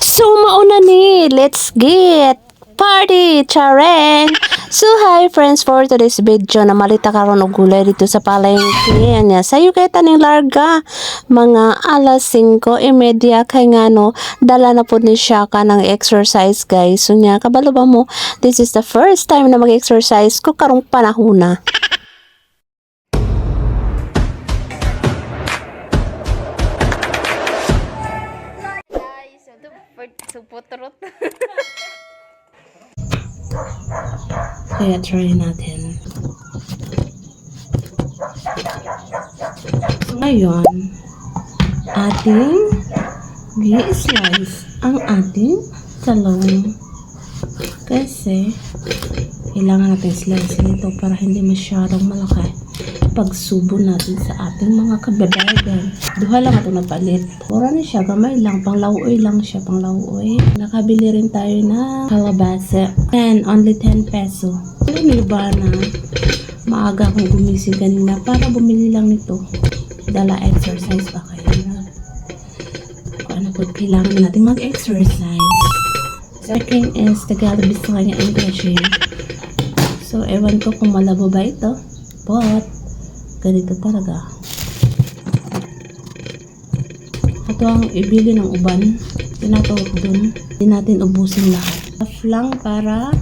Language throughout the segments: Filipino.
So, mauna ni, let's get party, chareng! So, hi friends, for today's video, na malita karon og gulay dito sa palengke. Anya, sayo kay taning larga, mga alas 5.30 kay nga no, dala na po ni siya ka ng exercise guys. So, nya, kabalo ba mo, this is the first time na mag-exercise ko karong panahon na. For suputrot. Kaya try natin. Ngayon, ating i-slice ang ating talong. Kasi, kailangan natin slice nito para hindi masyadong malaki pagsubo natin sa ating mga kababagan. Duha lang ito napalit. Mura na siya, gamay lang. Pang lauoy lang siya, pang lauoy. Nakabili rin tayo ng kalabasa. And only 10 peso. Alam niyo ba na maaga akong gumising kanina para bumili lang nito. Dala exercise pa kayo na. Ano po, kailangan na natin mag-exercise. Second is Tagalog Bisaya English. eh. So, ewan ko kung malabo ba ito. But, ganito talaga. Ito ang ibili ng uban. Tinatawag dun. Hindi natin ubusin lahat. Enough lang para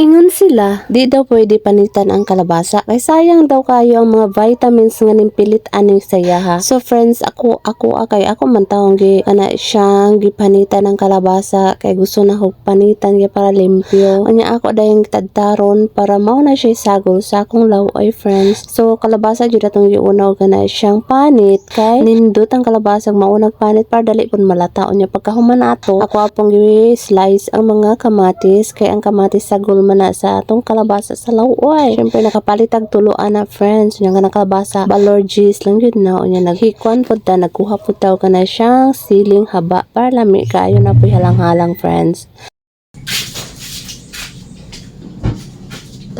Ingon sila, di daw pwede panitan ang kalabasa kay sayang daw kayo ang mga vitamins nga nimpilit aning sayaha. So friends, ako ako akay ako man taong gi ana siyang gipanitan ng kalabasa kay gusto na ko panitan gi para limpyo. Anya ako dayang tadtaron para mao na siya sagol sa akong lawoy friends. So kalabasa jud atong giunaw kana siyang panit kay nindot ang kalabasa maunag panit para dali pud malata unya pagkahuman ato ako apong gi slice ang mga kamatis kay ang kamatis sagol man na sa atong kalabasa sa lawoy. Syempre nakapalitag tuluan na friends nya nga kalabasa balorgis lang yun na unya naghikwan pud ta nagkuha pud taw kana siyang siling haba para lami kayo na puy halang-halang friends.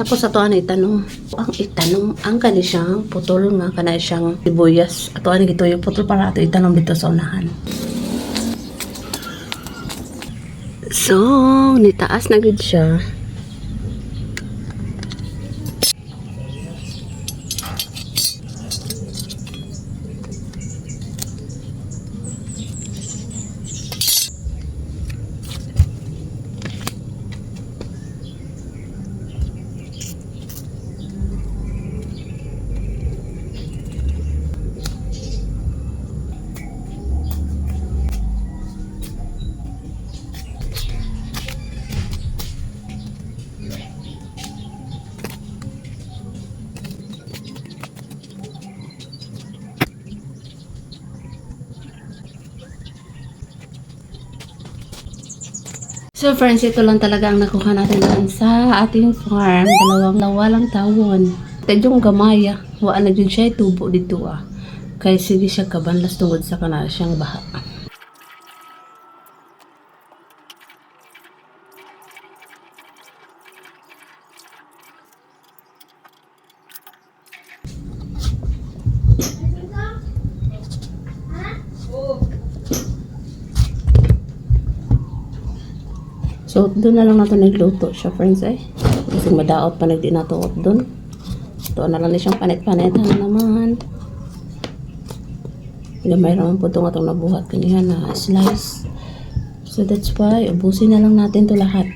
Tapos ato ani itanong, ang itanong ang kani siyang putol nga kana siyang sibuyas. Ato ani gito yung putol para ato itanong dito sa unahan. So, nitaas na gid siya. So friends, ito lang talaga ang nakuha natin doon sa ating farm. Dalawang lawalang tawon. Tadyong gamaya. Wa na dyan siya tubo dito ah. Kaya sige siya kabanlas tungod sa kana siyang baha. So, doon na lang nato nagluto siya, friends, eh. Kasi madaot pa nagdi na tuot doon. Ito na lang siyang panit-panit na naman. Gamay naman po itong atong nabuhat kaniya na slice. So, that's why, ubusin na lang natin to lahat.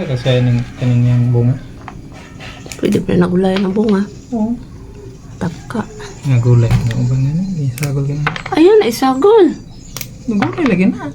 Wala kasi ng kanin yung bunga. Pwede pa nagulay ng bunga. Oo. Taka. Nagulay. Na na. Isagol ka na. Ayun, isagol. Nagulay lagi na.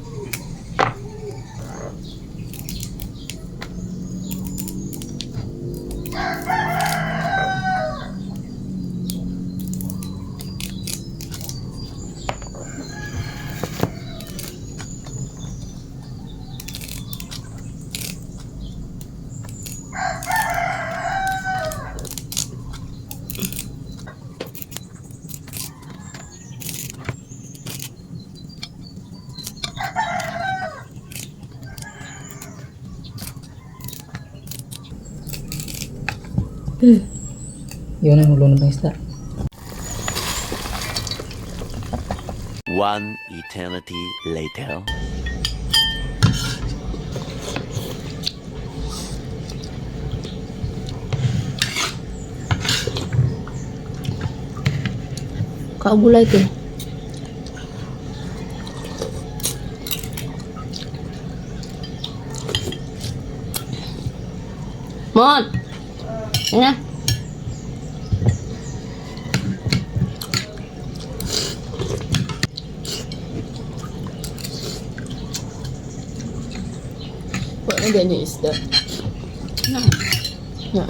Yun ang hulunod ng isda. One eternity later. Kaugulay ko. Mon! Ayun na. Wala ganyan isda. Na. Na.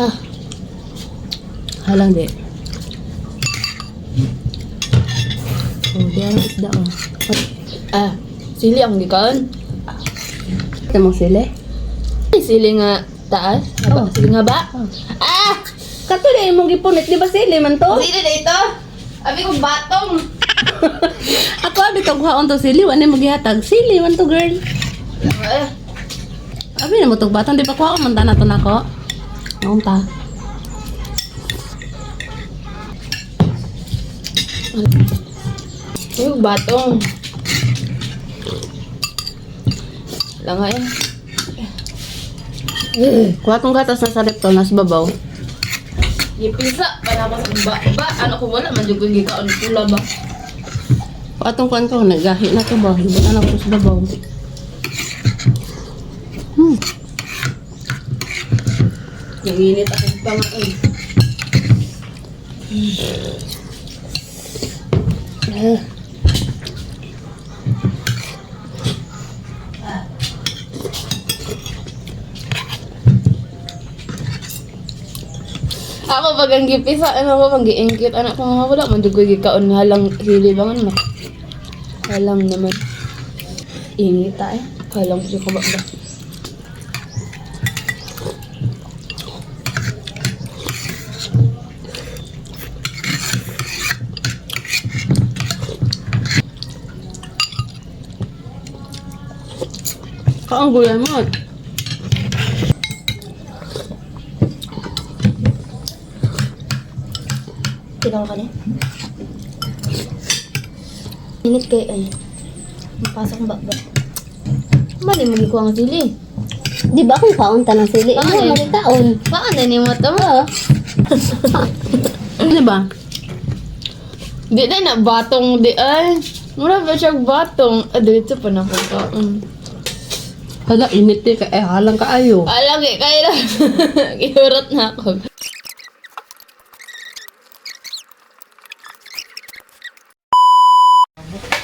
Ah. Halang di. Oh, di ang isda oh. Ah, sili ang gikan. Ito mong sili? Ay, sili nga taas. Haba, Oh. sili nga ba? Oh. Ah! Kato na imong gipunit, di ba sili man to? Sili na ito. Abi ko batong. Ako abi tong haon to sili, wala mo gihatag. Sili man to girl. Ah, Abi na mo tong batang, di pa ko man na to nako. Naon ta? Ay, batong. Lang nga yan. Kuha tong gatas na sa lepto, nas babaw. Ipisa, para ako sa ba, ba, ano ko wala, man yung gikaon pula ba? Kuha tong kuhan ko, nagahi na to ba? Hibutan ako sa babaw. Nanginit akong pangaon. Ah. Ako pag ang gipisa, ano ko, pag giingkit, anak ko nga wala, man yung gikaon halang hili bangan. Halang naman. Ingita eh. Halang siya ka ba ba? Kaang gulay mo. Tignan ka niya. Init kay ay. Mapasok ang bakba. Mali mo ko ang sili. Di ba kung kaon ta ng sili? Ano, mali kaon. Baka na ni mo to. Di ba? Di na na batong di ay. Mura ba siya batong? Ah, dito pa na ko. Hala, init eh. Eh, halang kaayo. Alagi, kaya na. Ihurot na ako.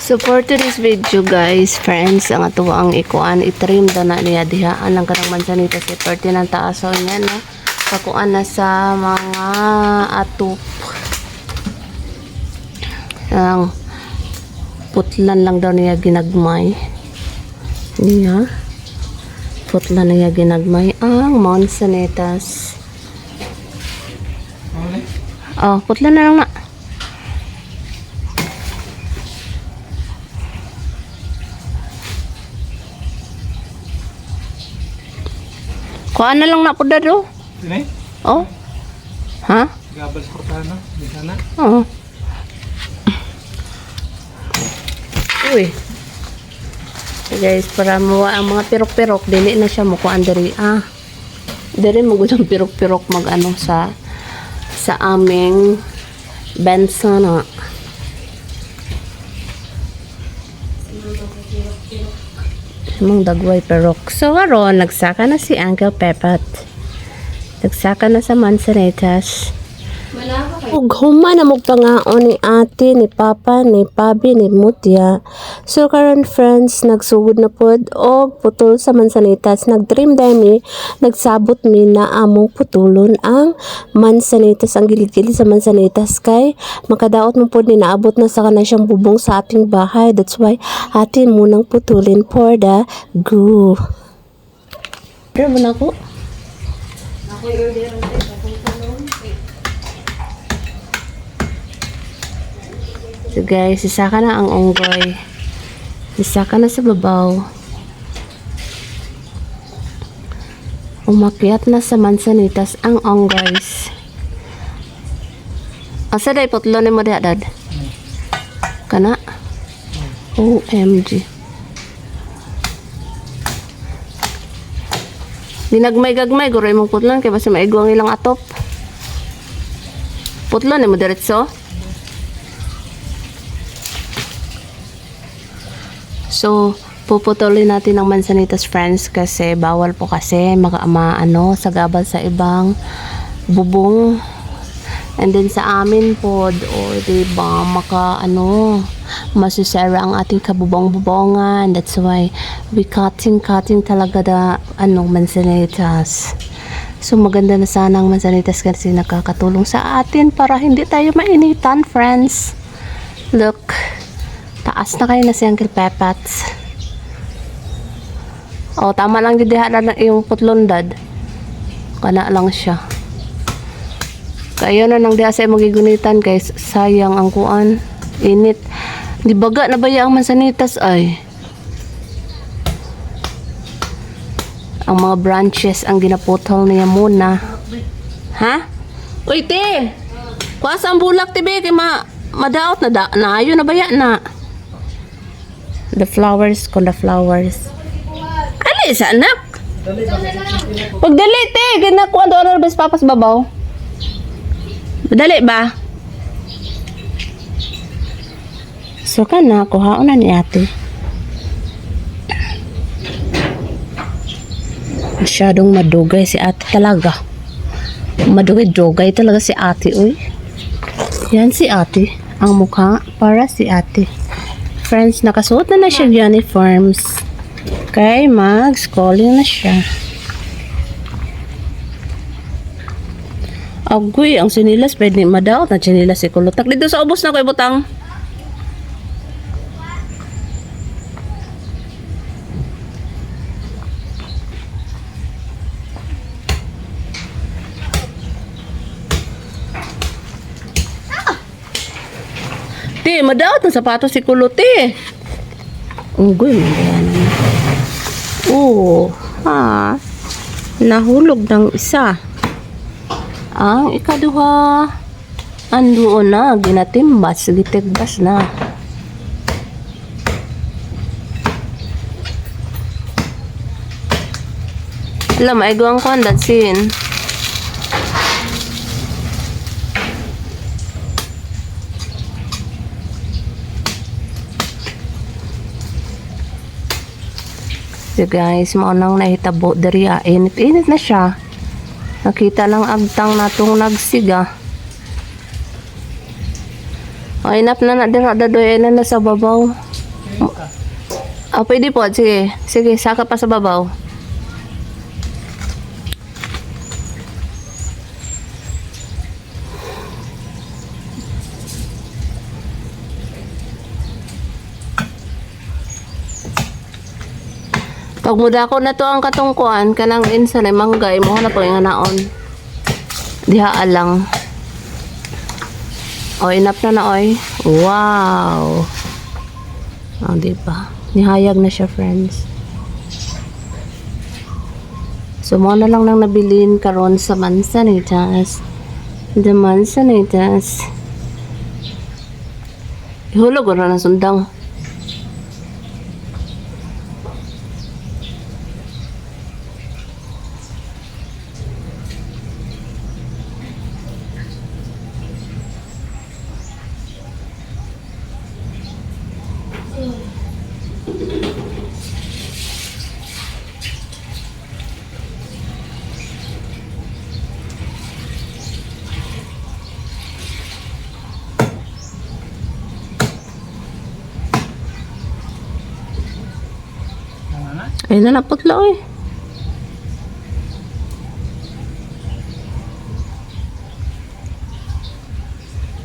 So for today's video guys, friends, ang ato ang ikuan itrim daw na niya dihaan lang kanang mansanita si perti ng taaso niya no. Pakuan na sa mga atop. Ang putlan lang daw niya ginagmay. Niya. Putlan na niya ginagmay ang mansanitas. Oh, putlan na lang na. Kuha na lang na po dado. Sini? Oh, Ha? Gabal sa kortana. Di sana. Oo. Uy. Guys, para mawa ang mga pirok-pirok, dili na siya mukuan diri. Ah. Diri mo gudang pirok-pirok mag ano sa sa aming bensana. Mong dagway perok. So, aron, nagsaka na si Uncle Peppat. Nagsaka na sa Manzanitas. Ug huma na pangaon ni ate, ni papa, ni pabi, ni mutya. So karon friends, nagsugod na pod og putol sa mansanitas. Nag-dream dahil mi, nagsabot mi na among putulon ang mansanitas, ang gilid-gilid sa mansanitas kay makadaot mo pod ni naabot na sa kana siyang bubong sa ating bahay. That's why ate munang putulin for the goo. Pero mo na ko. So guys, isa na ang unggoy. Isa na sa babaw. Umakyat na sa mansanitas ang unggoys. Asa day putlo ni mo diha dad? Kana? OMG. Dinagmay-gagmay, guro imong putlon kay basi maigo ang ilang atop. Putlon ni mo diretso? So, puputulin natin ang mansanitas friends kasi bawal po kasi maka ma, ano, sagabal sa ibang bubong. And then sa amin po, o diba, maka ano, masusera ang ating kabubong-bubongan. That's why we cutting-cutting talaga da, ano, mansanitas. So maganda na sana ang mansanitas kasi nakakatulong sa atin para hindi tayo mainitan, friends. Look. Taas na kayo na si Uncle Pepats. O, tama lang diha na yung putlondad. Kana lang siya. Kaya na nang diha sa imong gigunitan kay sayang ang kuan. Init. Di baga na baya ang mansanitas ay. Ang mga branches ang ginaputol niya muna. Ha? Uy, te! Kuasa ang bulak, tibe, kay ma madaot na da, na ayo na baya na. The flowers ko, the flowers. Ali, sa anak? Pagdali, te. Ginakuha doon na bes papas babaw. Madali ba? So ka na, kuhaon na ni ate. Masyadong madugay si ate talaga. Madugay-dugay talaga si ate, uy. Yan si ate. Ang mukha para si ate. Friends, nakasuot na na siya uniforms. Kay mag-schooling na siya. Agoy, ang sinilas, pwede madaot na sinilas si Kulutak. Dito sa ubos na ko ibutang. Madaot ng sapatos si Kulot, ti. Unggoy, magayan na. Oo, ha. Nahulog ng isa. Ang ikaduha, andoon na, ginatimbas, gitigbas na. Alam, ay ang kondan sin. So guys, maunang nahitabo diri ah. Init-init na siya. Nakita lang agtang natong nagsiga. O, inap na na dira dadoy na sa babaw. Ah, pwede po. Sige. Sige, saka pa sa babaw. Pag muda ko na to ang katungkuan, kanang insan ay manggay mo na yung naon. Diha alang. O, inap na na, oy. Wow. O, diba? Nihayag na siya, friends. So, mo na lang nang nabilin karon sa Mansanitas. The Manzanitas. Ihulog ko na sundang. Ay, nalapot lang eh.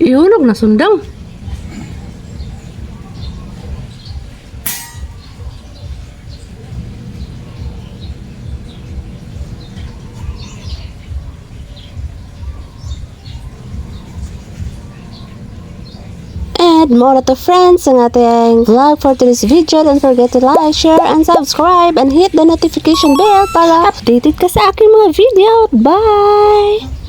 Ihulog na sundang. And more to friends ang ating vlog for today's video. Don't forget to like, share, and subscribe and hit the notification bell para updated ka sa aking mga video. Bye!